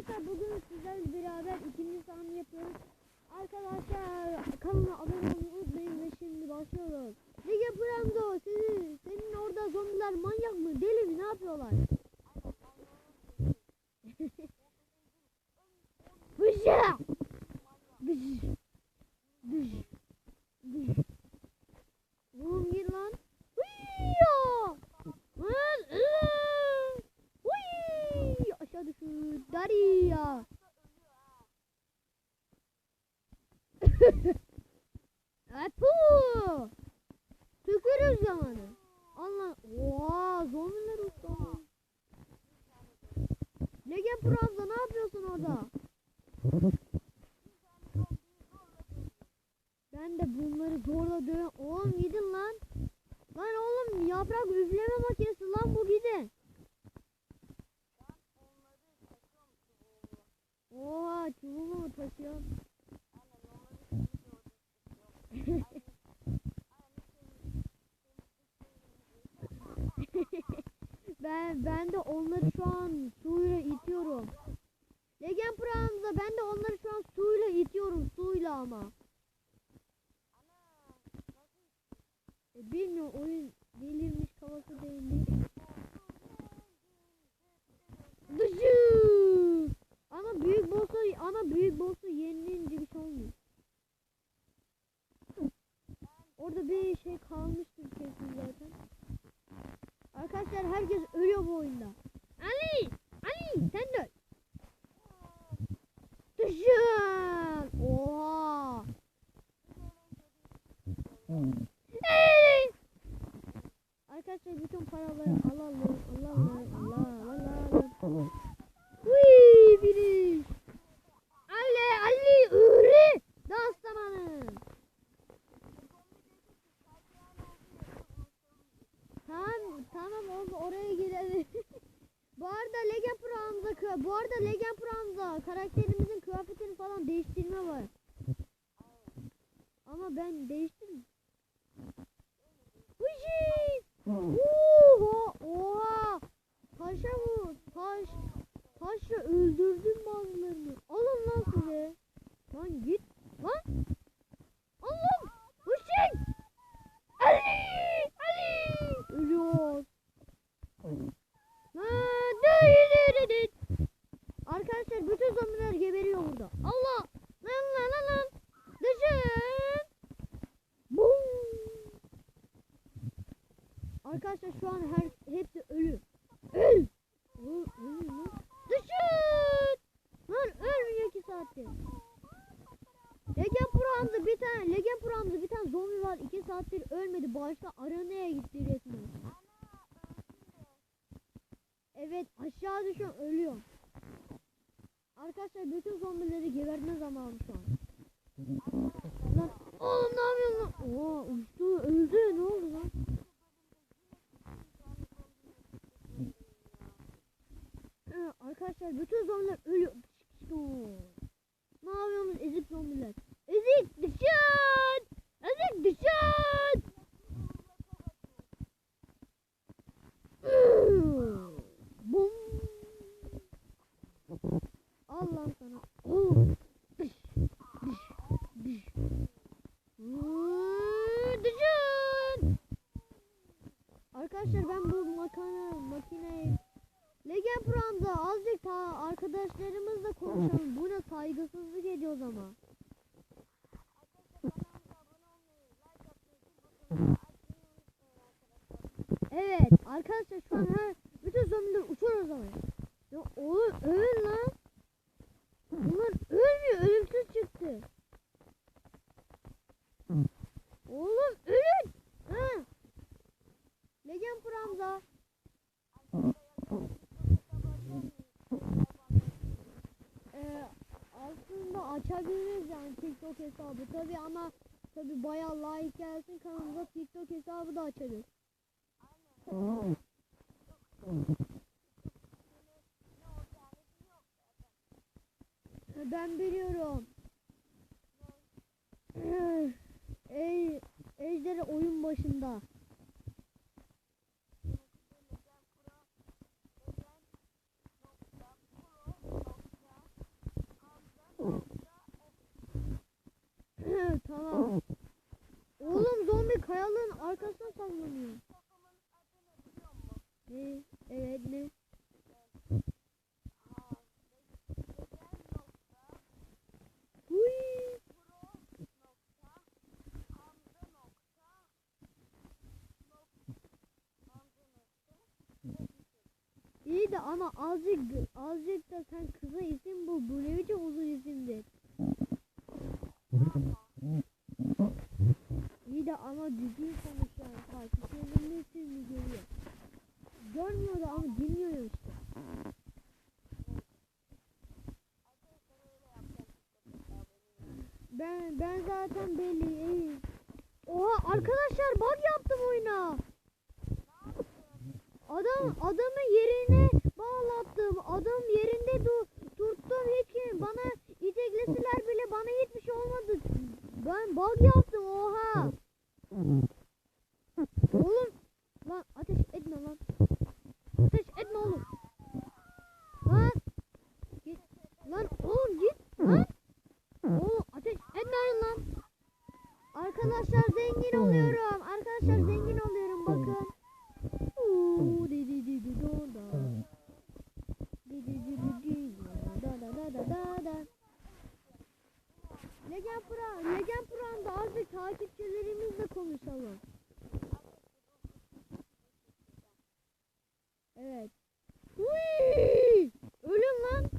Arkadaşlar bugün sizlerle beraber ikinci sahne yapıyoruz. Arkadaşlar kanala abone olmayı unutmayın ve şimdi başlıyoruz. Lige Brando senin, senin orada zombiler manyak mı deli mi ne yapıyorlar? Bışı! Bışı! Bışı! Bışı! Oğlum gir lan. Hıyya! Lan! ıı! Hıy! Aşağı düşür. Daria. Apu! Tükürüz zamanı. Allah. Oha zombiler usta. Pranza ne yapıyorsun orada? Ben de bunları zorla dövüyorum. Oğlum gidin lan. Lan oğlum yaprak üfleme makinesi lan bu gidin. Oha çubuğumu mu taşıyor? ben ben de onları şu an ben de onları şu an suyla itiyorum suyla ama. E, bilmiyorum oyun delirmiş kafası değilmiş. Dışı! Ama büyük boss'u ama büyük boss'u yenilince bir şey olmuyor. Orada bir şey kalmıştır kesin zaten. Arkadaşlar herkes ölüyor bu oyunda. Ali! Ali sen de öl. Düşün! Oha! Hey! Arkadaşlar bütün paraları alalım. Alalım. Allah Allah. Uy biri. Ali Ali ürü. Dans zamanı. Tamam tamam oldu oraya girelim. bu arada Legen Pranza kı- bu arada Legen Pranza karakterimizin kıyafetini falan değiştirme var. Ama ben değiştirdim. Uy! Oha! Oha! Taşa vur. Taş. Taşla öldürdüm bazılarını. Alın lan size. Lan git. Lan. Allah'ım. Hüseyin. Ali. Ali. Ölüyor. Lan. dırırırırır. Arkadaşlar bütün zombiler geberiyor burada. Allah. Lan lan lan lan. Düşün. Bum. Arkadaşlar şu an her hepsi ölü. Öl. Öl, öl, öl. Düşün. Lan ölmüyor iki saattir. Legen Pram'da bir tane Legen Pram'da bir tane zombi var iki saattir ölmedi. Başta aranaya gitti resmen. Evet aşağı düşün ölüyor. Arkadaşlar bütün zombileri geberme zamanı şu an. Lan oğlum ne yapıyorsun lan? Oo uçtu öldü ne oldu lan? Ee, Arkadaşlar bütün zombiler ölüyor. Ne yapıyorsunuz ezik zombiler? Ezik düşün! Ezik düşün! Bum! Al lan sana. Oh! Dış! Dış! Dış! Iıı, Düşün! Arkadaşlar ben bu makine makineyi Legen Pranza azıcık ta arkadaşlarımızla konuşalım. Buna saygısızlık ediyoruz ama. Evet arkadaşlar şu an her bütün zombiler uçuyoruz ama. Ya oğlum ölün lan. Bunlar ölmüyor ölümsüz çıktı. Oğlum ölün. Ha. Legen Pranza. Ee, aslında açabiliriz yani TikTok hesabı tabi ama tabi bayağı like gelsin kanalımıza TikTok hesabı da açarız. Ben biliyorum. Ey, Ejder'i oyun başında. Ne? Evet ne? İyi de ama azıcık azıcık da sen kısa isim bul. Bu ne biçim uzun isimdir? İyi de ama düzgün konuş. Zaten belli. Oha arkadaşlar bug yaptım oyuna. Adam adamı yerine bağlattım. Adam yerinde du tuttum hiç bana itekleseler bile bana hiçbir şey olmadı. Ben bug yaptım oha. Oğlum lan ateş etme lan. Ateş etme oğlum. Lan git. Lan oğlum git. Lan. Oğlum ateş etmeyin lan. Arkadaşlar zengin oluyorum. Arkadaşlar zengin oluyorum bakın. Legend Pro, Legend Pro'da azıcık takipçilerimizle konuşalım. Evet. Uy! Ölüm lan.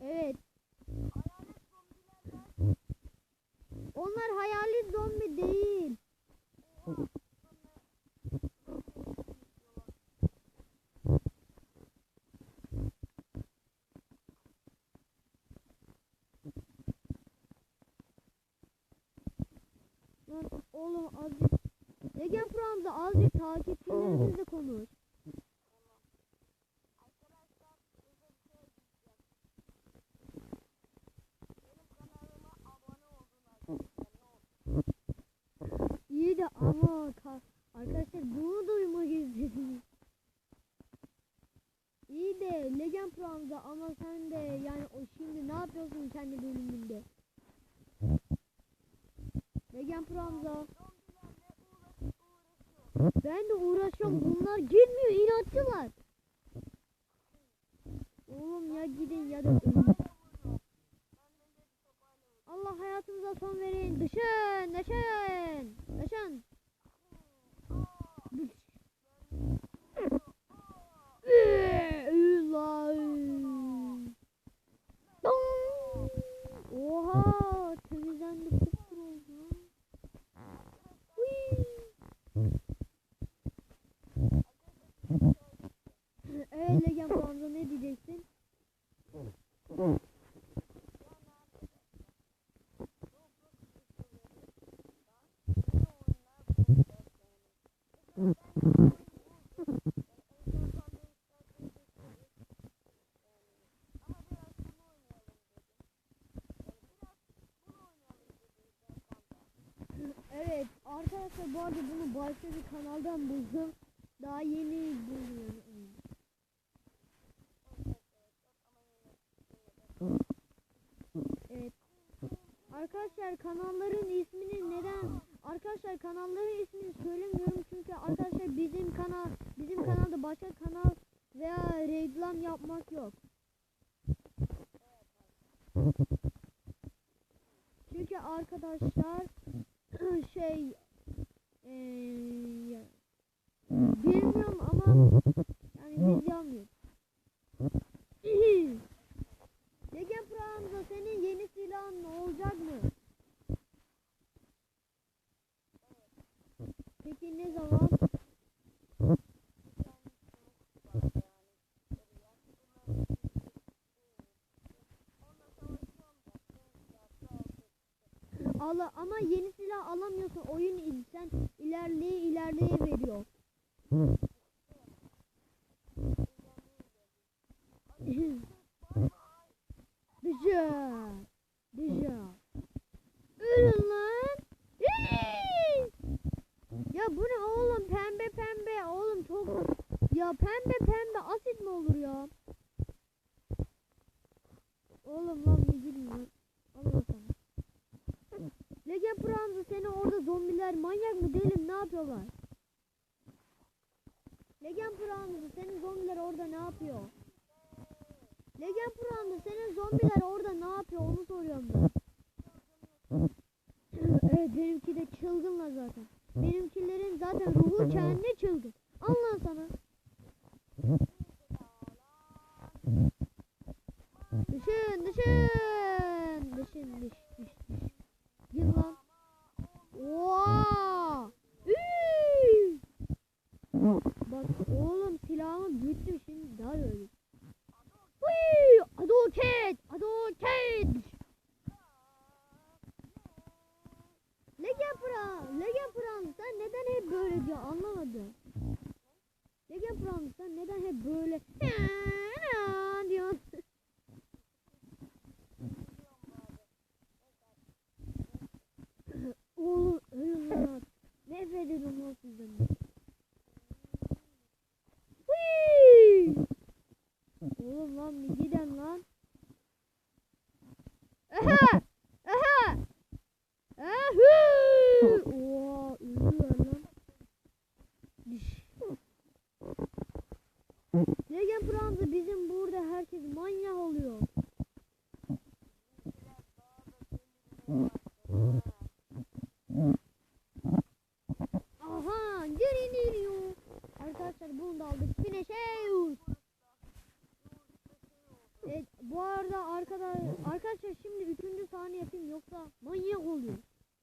Evet. Onlar hayalet zombi değil. Lan oğlum azıcık Pram'da azıcık takipçilerimizle konuş. İyi de ama ka- arkadaşlar bunu duymak istedim. İyi de Legend Pram'da ama sen de yani o şimdi ne yapıyorsun kendi bölümünde? Legend Pram'da. Ben de uğraşıyorum. Bunlar girmiyor. inatçılar. Oğlum ya gidin ya da arkadaşlar bu arada bunu başka bir kanaldan buldum. Daha yeni buldum. Evet. Arkadaşlar kanalların ismini neden arkadaşlar kanalların ismini söylemiyorum çünkü arkadaşlar bizim kanal bizim kanalda başka kanal veya reklam yapmak yok. Çünkü arkadaşlar şey eee bilmiyorum ama yani biz yapmıyoruz. Legend Pro'mda senin yeni silahın olacak mı? Peki ne zaman? Ala ama yeni silah alamıyorsun. Oğlum lan ne gülüyorsun? Allah sana. Legend Pro'muzda seni orada zombiler manyak mı değilim ne yapıyorlar? Legend Pro'muzda senin zombiler orada ne yapıyor? Legend Pro'muzda senin zombiler orada ne yapıyor onu soruyorum ben. evet benimki de çılgınlar zaten. Benimkilerin zaten ruhu kendine çılgın. Allah sana. düşün düşün. Düşün düş düş düş. Gel lan. Bak oğlum silahımı büyüttüm şimdi daha da öyle.